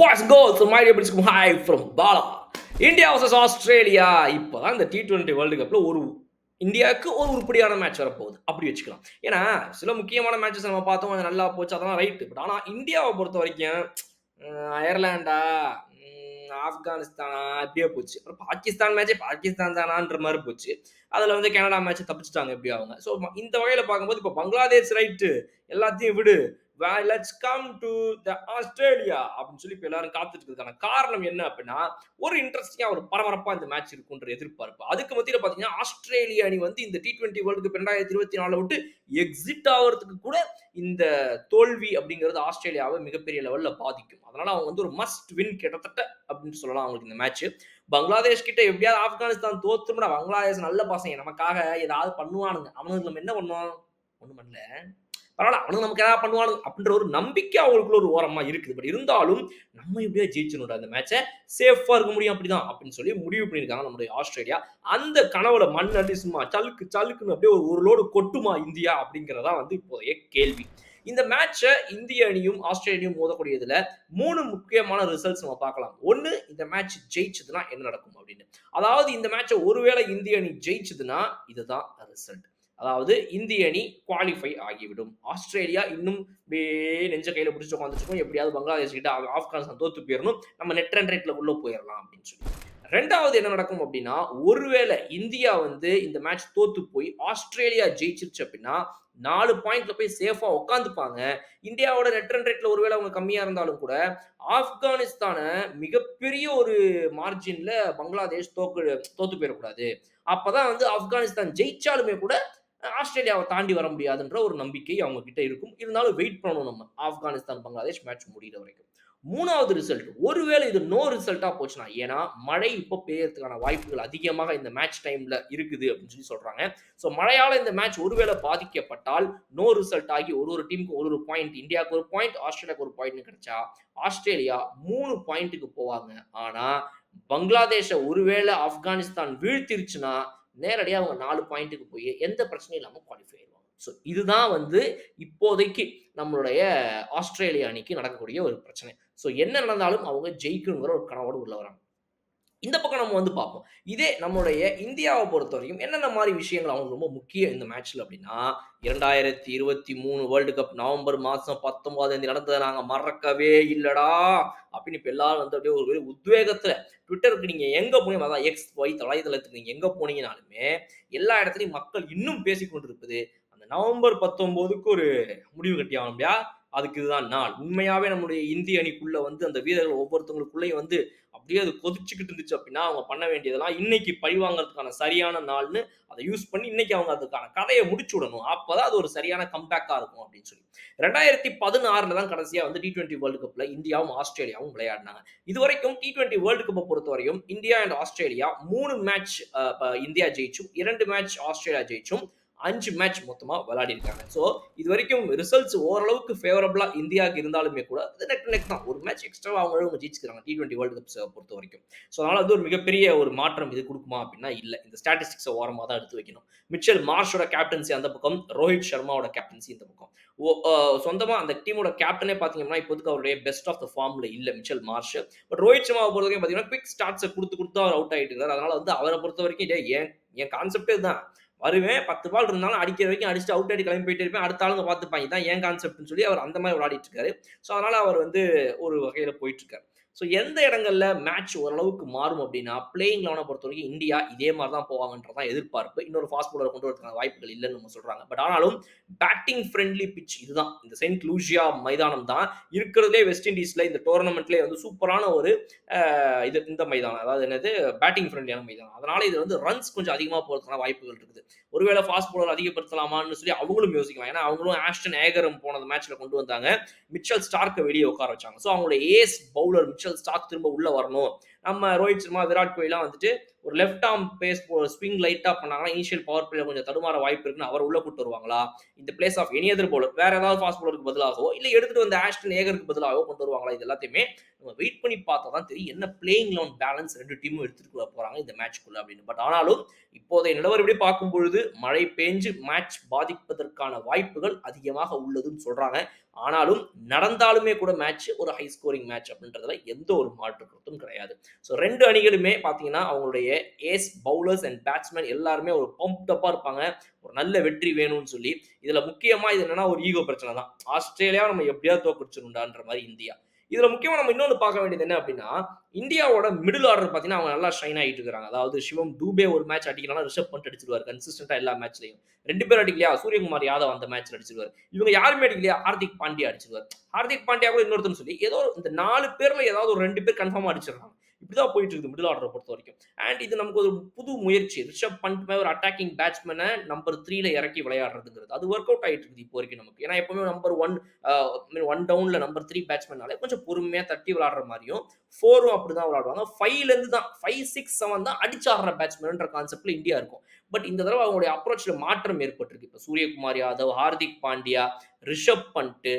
Boys girls எப்படி dear hi from Bala India versus Australia இப்போ தான் இந்த டி டுவெண்ட்டி வேர்ல்டு கப்பில் ஒரு இந்தியாவுக்கு ஒரு உருப்படியான மேட்ச் வரப்போகுது. அப்படி வச்சுக்கலாம். ஏன்னா சில முக்கியமான மேட்சஸ் நம்ம பார்த்தோம். அது நல்லா போச்சு. அதெல்லாம் ரைட்டு பட் ஆனால் இந்தியாவை பொறுத்த வரைக்கும் அயர்லாண்டா ஆப்கானிஸ்தானா இப்படியே போச்சு. அப்புறம் பாகிஸ்தான் மேட்சே பாகிஸ்தான் தானான்ற மாதிரி போச்சு. அதில் வந்து கனடா மேட்ச்சை தப்பிச்சிட்டாங்க எப்படி அவங்க. ஸோ இந்த வகையில் பார்க்கும்போது இப்போ பங்களாதேஷ் ரைட்டு எல்லாத்தையும் விடு. Let's come to the Australia அப்படின்னு சொல்லி இப்போ எல்லாரும் காத்துட்டு இருக்காங்க காரணம் என்ன அப்படின்னா ஒரு இன்ட்ரெஸ்டிங்கா ஒரு பரபரப்பா இந்த மேட்ச் இருக்குன்ற எதிர்பார்ப்பு. அதுக்கு மத்தியில பாத்தீங்கன்னா ஆஸ்திரேலியா அணி வந்து இந்த டி டுவெண்ட்டி வேர்ல்டு கப் ரெண்டாயிரத்தி இருபத்தி நாலு விட்டு எக்ஸிட் ஆகிறதுக்கு கூட இந்த தோல்வி அப்படிங்கிறது ஆஸ்திரேலியாவை மிகப்பெரிய லெவல்ல பாதிக்கும். அதனால அவங்க வந்து ஒரு மஸ்ட் வின் கிட்டத்தட்ட அப்படின்னு சொல்லலாம் அவங்களுக்கு இந்த மேட்ச் பங்களாதேஷ் கிட்ட எப்படியாவது ஆப்கானிஸ்தான் தோத்துமுடா பங்களாதேஷ் நல்ல பசங்க நமக்காக ஏதாவது பண்ணுவானுங்க. அவனுக்கு நம்ம என்ன பண்ணுவோம் ஒண்ணும் பண்ணல. பரவாயில்ல அவனுக்கு நமக்கு ஏதாவது பண்ணுவானு அப்படின்ற ஒரு நம்பிக்கை அவங்களுக்குள்ள ஒரு ஓரமா இருக்குது. பட் இருந்தாலும் நம்ம எப்படியா ஜெயிச்சணும்டா அந்த மேட்சை சேஃபா இருக்க முடியும் அப்படிதான் அப்படின்னு சொல்லி முடிவு பண்ணியிருக்காங்க நம்மளுடைய ஆஸ்திரேலியா. அந்த கனவுல மண் அடி சும்மா சலுக்கு சலுக்குன்னு அப்படியே ஒரு ஒரு லோடு கொட்டுமா இந்தியா அப்படிங்கிறதா வந்து இப்போதைய கேள்வி. இந்த மேட்சை இந்திய அணியும் ஆஸ்திரேலியும் மோதக்கூடியதுல மூணு முக்கியமான ரிசல்ட்ஸ் நம்ம பார்க்கலாம். ஒன்னு இந்த மேட்ச் ஜெயிச்சதுன்னா என்ன நடக்கும் அப்படின்னு. அதாவது இந்த மேட்சை ஒருவேளை இந்திய அணி ஜெயிச்சதுன்னா இதுதான் ரிசல்ட் அதாவது இந்திய அணி குவாலிஃபை ஆகிவிடும். ஆஸ்திரேலியா இன்னும் நெஞ்ச கையில் பிடிச்சி உட்காந்துருக்கோம் எப்படியாவது பங்களாதேஷ் கிட்ட ஆப்கானிஸ்தான் தோத்து போயிடணும் நம்ம நெட் அண்ட் ரேட்ல உள்ள போயிடலாம் அப்படின்னு சொல்லி. ரெண்டாவது என்ன நடக்கும் அப்படின்னா ஒருவேளை இந்தியா வந்து இந்த மேட்ச் தோத்து போய் ஆஸ்திரேலியா ஜெயிச்சிருச்சு அப்படின்னா நாலு பாயிண்ட்ல போய் சேஃபா உட்காந்துப்பாங்க இந்தியாவோட நெட் ரன் ரேட்ல ஒருவேளை அவங்க கம்மியா இருந்தாலும் கூட ஆப்கானிஸ்தானை மிகப்பெரிய ஒரு மார்ஜின்ல பங்களாதேஷ் தோக்கு தோத்து போயிடக்கூடாது அப்பதான் வந்து ஆப்கானிஸ்தான் ஜெயிச்சாலுமே கூட ஆஸ்திரேலியாவை தாண்டி வர முடியாதுன்ற ஒரு நம்பிக்கை அவங்க கிட்ட இருக்கும். இருந்தாலும் வெயிட் பண்ணணும் நம்ம. ஆப்கானிஸ்தான் பங்களாதேஷ் மேட்ச் முடிகிற வரைக்கும். மூணாவது ரிசல்ட் ஒருவேளை இது நோ ரிசல்ட்டாக போச்சுன்னா ஏன்னா மழை இப்போ பெய்யறதுக்கான வாய்ப்புகள் அதிகமாக இந்த மேட்ச் டைமில் இருக்குது அப்படின்னு சொல்லி சொல்கிறாங்க ஸோ மழையால் இந்த மேட்ச் ஒருவேளை பாதிக்கப்பட்டால் நோ ரிசல்ட் ஆகி ஒரு ஒரு டீமுக்கு ஒரு ஒரு பாயிண்ட் இந்தியாவுக்கு ஒரு பாயிண்ட் ஆஸ்திரேலியாவுக்கு ஒரு பாயிண்ட் கிடைச்சா ஆஸ்திரேலியா மூணு பாயிண்ட்டுக்கு போவாங்க. ஆனால் பங்களாதேஷை ஒருவேளை ஆப்கானிஸ்தான் வீழ்த்திருச்சுன்னா நேரடியாக அவங்க நாலு பாயிண்ட்டுக்கு போய் எந்த பிரச்சனையும் இல்லாமல் குவாலிஃபை ஆயிடுவாங்க. ஸோ இதுதான் வந்து இப்போதைக்கு நம்மளுடைய ஆஸ்திரேலியா அணிக்கு நடக்கக்கூடிய ஒரு பிரச்சனை. ஸோ என்ன நடந்தாலும் அவங்க ஜெயிக்கணுங்கிற ஒரு கனவோடு உள்ள வராங்க. இந்த பக்கம் நம்ம வந்து பார்ப்போம். இதே நம்மளுடைய இந்தியாவை பொறுத்த வரைக்கும் என்னென்ன மாதிரி விஷயங்கள் அவங்களுக்கு ரொம்ப முக்கியம் இந்த மேட்ச்ல அப்படின்னா இரண்டாயிரத்தி இருபத்தி மூணு வேர்ல்டு கப் நவம்பர் மாதம் பத்தொன்பதாம் தேதி நடந்ததை நாங்கள் மறக்கவே இல்லடா அப்படின்னு இப்போ எல்லாரும் வந்து அப்படியே ஒரு பெரிய உத்வேகத்தில் ட்விட்டருக்கு நீங்கள் எங்கே போனீங்க? அதான் எக்ஸ் ஒய் வலைதளத்துக்கு நீங்கள் எங்கே போனீங்கனாலுமே எல்லா இடத்துலையும் மக்கள் இன்னும் பேசிக்கொண்டிருப்பது அந்த நவம்பர் பத்தொம்போதுக்கு ஒரு முடிவு கட்டி ஆகணும் இல்லையா அதுக்கு இதுதான் நாள் உண்மையாவே நம்மளுடைய இந்திய அணிக்குள்ள வந்து அந்த வீரர்கள் ஒவ்வொருத்தவங்களுக்குள்ளேயும் வந்து அப்படியே அது கொதிச்சுக்கிட்டு இருந்துச்சு அப்படின்னா அவங்க பண்ண வேண்டியதெல்லாம் இன்னைக்கு பழி வாங்குறதுக்கான சரியான நாள்னு அதை யூஸ் பண்ணி இன்னைக்கு அவங்க அதுக்கான கதையை முடிச்சு விடணும். அப்பதான் அது ஒரு சரியான கம்பேக்கா இருக்கும் அப்படின்னு சொல்லி. ரெண்டாயிரத்தி பதினாறுல தான் கடைசியா வந்து டி டுவெண்ட்டி வேர்ல்டு கப்ல இந்தியாவும் ஆஸ்திரேலியாவும் விளையாடினாங்க. இது வரைக்கும் டி டுவெண்ட்டி வேர்ல்டு கப்பை பொறுத்த வரையும் இந்தியா அண்ட் ஆஸ்திரேலியா மூணு மேட்ச் இந்தியா ஜெயிச்சும் இரண்டு மேட்ச் ஆஸ்திரேலியா ஜெயிச்சும் அஞ்சு மேட்ச் மொத்தமாக விளையாடி இருக்காங்க ஸோ இது வரைக்கும் ரிசல்ட்ஸ் ஓரளவுக்கு ஃபேவரபுளாக இந்தியாவுக்கு இருந்தாலுமே கூட அது நெக் நெக் தான். ஒரு மேட்ச் எக்ஸ்ட்ரா அவங்க அவங்க ஜெயிச்சுக்கிறாங்க டி டுவெண்ட்டி வேர்ல்டு கப்ஸை பொறுத்த வரைக்கும் ஸோ அதனால் வந்து ஒரு மிகப்பெரிய ஒரு மாற்றம் இது கொடுக்குமா அப்படின்னா இல்லை. இந்த ஸ்டாட்டிஸ்டிக்ஸை ஓரமாக தான் எடுத்து வைக்கணும். மிச்சல் மார்ஷோட கேப்டன்சி அந்த பக்கம் ரோஹித் சர்மாவோட கேப்டன்சி இந்த பக்கம். சொந்தமாக அந்த டீமோட கேப்டனே பார்த்தீங்கன்னா இப்போதுக்கு அவருடைய பெஸ்ட் ஆஃப் த ஃபார்மில் இல்லை மிச்சல் மார்ஷ் பட் ரோஹித் சர்மாவை பொறுத்த வரைக்கும் பார்த்தீங்கன்னா குவிக் ஸ்டார்ட்ஸை கொடுத்து கொடுத்து அவர் அவுட் ஆகிட்டு இருக்காரு. அதனால் வந்து அவரை பொறுத்த வரைக்கும் இதே என் என் கான்செப்டே தான் வருவேன் பத்து பால் இருந்தாலும் அடிக்கிற வரைக்கும் அடிச்சுட்டு அவுட் ஆடி கிளம்பி போயிட்டு இருப்பேன். அடுத்த ஆளுங்க பார்த்துப்பாங்க. தான் ஏன் கான்செப்ட்னு சொல்லி அவர் அந்த மாதிரி விளையாடிட்டு இருக்காரு. ஸோ அதனால அவர் வந்து ஒரு வகையில போயிட்டு இருக்காரு. ஸோ எந்த இடங்கள்ல மேட்ச் ஓரளவுக்கு மாறும் அப்படின்னா பிளேயிங் லெவனை பொறுத்த வரைக்கும் இந்தியா இதே மாதிரி தான் போவாங்கன்றதான் எதிர்பார்ப்பு. இன்னொரு ஃபாஸ்ட் போலரை கொண்டு வரதுக்கான வாய்ப்புகள் இல்லைன்னு நம்ம சொல்றாங்க. பட் ஆனாலும் பேட்டிங் ஃப்ரெண்ட்லி பிச் இதுதான். இந்த செயின்ட் லூசியா மைதானம் தான் இருக்கிறதுலே வெஸ்ட் இண்டீஸ்ல இந்த டோர்னமெண்ட்லேயே வந்து சூப்பரான ஒரு இது இந்த மைதானம். அதாவது என்னது? பேட்டிங் ஃப்ரெண்ட்லியான மைதானம். அதனால இது வந்து ரன்ஸ் கொஞ்சம் அதிகமாக போகிறதுக்கான வாய்ப்புகள் இருக்குது. ஒருவேளை ஃபாஸ்ட் போலர் அதிகப்படுத்தலாமான்னு சொல்லி அவங்களும் யோசிக்கலாம். ஏன்னா அவங்களும் ஆஸ்டன் ஏகரம் போன மேட்ச்ல கொண்டு வந்தாங்க. மிச்சல் ஸ்டார்க்கை வெளியே உட்கார வச்சாங்க. ஸோ அவங்களோட ஏஸ் பவுலர் மிச்சல் ஸ்டாக் திரும்ப உள்ள வரணும். நம்ம ரோஹித் சர்மா விராட் கோலிலாம் வந்துட்டு ஒரு லெஃப்ட் ஆர்ம் பேஸ் ஸ்விங் லைட்டாக பண்ணாங்கன்னா இனிஷியல் பவர் பிளேயர் கொஞ்சம் தடுமாற வாய்ப்பு இருக்குன்னு அவர் உள்ள கூட்டு வருவாங்களா? இந்த place of any other bowler வேற ஏதாவது ஃபாஸ்ட் bowlerக்கு பதிலாகவோ இல்லை எடுத்துட்டு வந்த ஆஸ்டன் ஏகருக்கு பதிலாகவோ கொண்டு வருவாங்களா? இது எல்லாத்தையுமே நம்ம வெயிட் பண்ணி பார்த்தா தான் தெரியும். என்ன பிளேயிங் லோன் பேலன்ஸ் ரெண்டு டீமும் எடுத்துட்டு போறாங்க இந்த மேட்ச்க்குள்ள அப்படின்னு. பட் ஆனாலும் இப்போதைய நிலவரப்படி பார்க்கும் பொழுது மழை பெஞ்சு மேட்ச் பாதிப்பதற்கான வாய்ப்புகள் அதிகமாக உள்ளதுன்னு சொல்றாங்க. ஆனாலும் நடந்தாலுமே கூட மேட்ச் ஒரு ஹை ஸ்கோரிங் மேட்ச் அப்படின்றதுல எந்த ஒரு மாற்று கருத்தும் கிடையாது. ஸோ ரெண்டு அணிகளுமே பார்த்தீங்கன்னா அவங்களுடைய ஏஸ் பவுலர்ஸ் அண்ட் பேட்ஸ்மேன் எல்லாருமே ஒரு பம்ப்டப்பாக இருப்பாங்க. ஒரு நல்ல வெற்றி வேணும்னு சொல்லி. இதில் முக்கியமாக இது என்னன்னா ஒரு ஈகோ பிரச்சனை தான். ஆஸ்திரேலியா நம்ம எப்படியாவது தோக்கடிச்சிருண்டான்ற மாதிரி இந்தியா. இதுல முக்கியமா நம்ம இன்னொன்று பார்க்க வேண்டியது என்ன அப்படின்னா இந்தியாவோட மிடில் ஆர்டர் பார்த்தீங்கன்னா அவங்க நல்லா ஷைன் ஆகிட்டு இருக்காங்க. அதாவது சிவம் டூபே ஒரு மேட்ச் அடிக்கலாம் ரிஷப் பண்ணிட்டு அடிச்சிருவாரு கன்சிஸ்டன்டா எல்லா மேட்ச்லையும் ரெண்டு பேர் அடிக்கலையா? சூரியகுமார் யாதவ் அந்த மேட்ச்ல அடிச்சிருவார். இவங்க யாருமே அடிக்கலையா? ஹார்திக் பாண்டியா அடிச்சிருவாரு. ஹார்திக் பாண்டியா கூட இன்னொருத்தன் சொல்லி ஏதோ இந்த நாலு பேர்ல ஏதாவது ஒரு ரெண்டு பேர் கன்ஃபார்ம் அடிச்சிடறாங்க. இப்படிதான் போயிட்டு இருக்குது மிடில் ஆர்டரை பொறுத்த வரைக்கும். அண்ட் இது நமக்கு ஒரு புது முயற்சி. ரிஷப் பண்ட் மேல ஒரு அட்டாக்கிங் பேட்ஸ்மேனை நம்பர் த்ரீல இறக்கி விளையாடுறதுங்கிறது. அது ஒர்க் அவுட் ஆயிட்டு இருக்குது இப்போ வரைக்கும் நமக்கு. ஏன்னா எப்பவுமே நம்பர் ஒன் ஒன் டவுன்ல நம்பர் த்ரீ பேட்ஸ்மேனாலே கொஞ்சம் பொறுமையா தட்டி விளையாடுற மாதிரியும் ஃபோரும் அப்படிதான் விளையாடுவாங்க. ஃபைவ்ல இருந்து தான் ஃபைவ் சிக்ஸ் செவன் தான் அடிச்சாடுற பேட்ஸ்மேன்ற கான்செப்ட்ல இந்தியா இருக்கும். பட் இந்த தடவை அவங்களுடைய அப்ரோச்ல மாற்றம் ஏற்பட்டிருக்கு. இப்போ சூரியகுமார் யாதவ் ஹார்திக் பாண்டியா ரிஷப் பண்ட்டு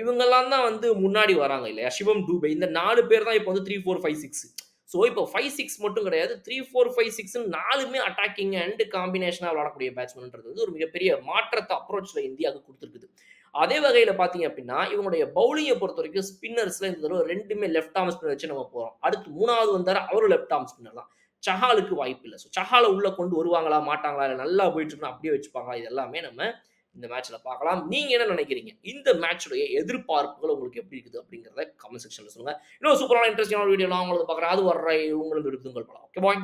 இவங்கெல்லாம் தான் வந்து முன்னாடி வராங்க இல்லையா? சிவம் டூபே. இந்த நாலு பேர் தான் இப்போ வந்து three four five six so இப்போ ஃபைவ் சிக்ஸ் மட்டும் கிடையாது. த்ரீ ஃபோர் ஃபைவ் சிக்ஸ் நாலுமே அட்டாக்கிங் அண்ட் காம்பினேஷனாக விளாடக்கூடிய பேட்ஸ்மேன்ன்றது வந்து ஒரு மிகப்பெரிய மாற்றத்தை அப்ரோச்சில் இந்தியாவுக்கு கொடுத்துருக்குது. அதே வகையில் பார்த்தீங்க அப்படின்னா இவங்களுடைய பவுலிங்கை பொறுத்த வரைக்கும் ஸ்பின்னர்ஸில் இந்த தடவை ரெண்டுமே லெஃப்ட் ஆர்ம் ஸ்பின்னர் வச்சு நம்ம போகிறோம் அடுத்து மூணாவது வந்தார் அவரும் லெஃப்ட் ஆர்ம் ஸ்பின்னர் தான். சஹாலுக்கு வாய்ப்பு இல்லை. ஸோ சஹாலை உள்ளே கொண்டு வருவாங்களா மாட்டாங்களா இல்லை நல்லா போயிட்டு இருக்குன்னா அப்படியே வச்சுப்பாங்களா இது எல்லாமே நம்ம இந்த மேட்ச்ல பார்க்கலாம். நீங்க என்ன நினைக்கிறீங்க? இந்த மேட்சுடைய எதிர்பார்ப்புகள் உங்களுக்கு எப்படி இருக்குது அப்படிங்கறத கமெண்ட் செக்ஷன்ல சொல்லுங்க. இன்னும் சூப்பரான இன்ட்ரெஸ்டிங்கான வீடியோ நான் உங்களுக்கு பார்க்குறேன். அது வர்ற உங்களுக்கு விருதுங்கள் படம் ஓகே பாய்